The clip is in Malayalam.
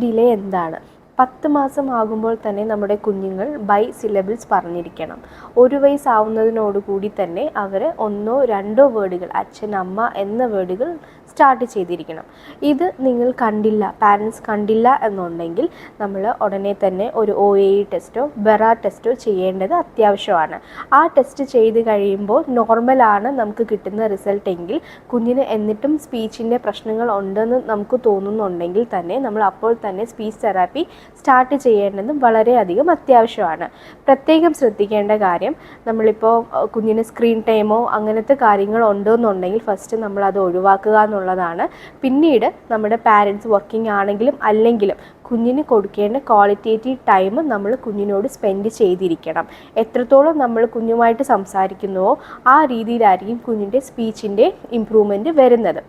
ഡിലേ എന്താണ്? പത്ത് മാസം ആകുമ്പോൾ തന്നെ നമ്മുടെ കുഞ്ഞുങ്ങൾ ബൈ സിലബിൾസ് പറഞ്ഞിരിക്കണം. ഒരു വയസ്സാവുന്നതിനോടുകൂടി തന്നെ അവർ ഒന്നോ രണ്ടോ വേർഡുകൾ അച്ഛൻ അമ്മ എന്ന വേർഡുകൾ സ്റ്റാർട്ട് ചെയ്തിരിക്കണം. ഇത് നിങ്ങൾ കണ്ടില്ല പാരൻസ് കണ്ടില്ല എന്നുണ്ടെങ്കിൽ നമ്മൾ ഉടനെ തന്നെ ഒരു ഒ എ ഇ ടെസ്റ്റോ ബെറ ടെസ്റ്റോ ചെയ്യേണ്ടത് അത്യാവശ്യമാണ്. ആ ടെസ്റ്റ് ചെയ്ത് കഴിയുമ്പോൾ നോർമലാണ് നമുക്ക് കിട്ടുന്ന റിസൾട്ട് എങ്കിൽ കുഞ്ഞിന് എന്നിട്ടും സ്പീച്ചിന്റെ പ്രശ്നങ്ങൾ ഉണ്ടെന്ന് നമുക്ക് തോന്നുന്നുണ്ടെങ്കിൽ തന്നെ നമ്മൾ അപ്പോൾ തന്നെ സ്പീച്ച് തെറാപ്പി സ്റ്റാർട്ട് ചെയ്യേണ്ടതും വളരെയധികം അത്യാവശ്യമാണ്. പ്രത്യേകം ശ്രദ്ധിക്കേണ്ട കാര്യം നമ്മളിപ്പോൾ കുഞ്ഞിന് സ്ക്രീൻ ടൈമോ അങ്ങനത്തെ കാര്യങ്ങൾ ഉണ്ടെന്നുണ്ടെങ്കിൽ ഫസ്റ്റ് നമ്മൾ അത് ഒഴിവാക്കുക എന്നുള്ളതാണ് പിന്നീട് നമ്മുടെ പാരൻസ് വർക്കിംഗ് ആണെങ്കിലും അല്ലെങ്കിലും കുഞ്ഞിന് കൊടുക്കേണ്ട ക്വാളിറ്റേറ്റീവ് ടൈം നമ്മൾ കുഞ്ഞിനോട് സ്പെൻഡ് ചെയ്തിരിക്കണം. എത്രത്തോളം നമ്മൾ കുഞ്ഞുമായിട്ട് സംസാരിക്കുന്നുവോ ആ രീതിയിലായിരിക്കും കുഞ്ഞിന്റെ സ്പീച്ചിന്റെ ഇമ്പ്രൂവ്മെന്റ് വരുന്നത്.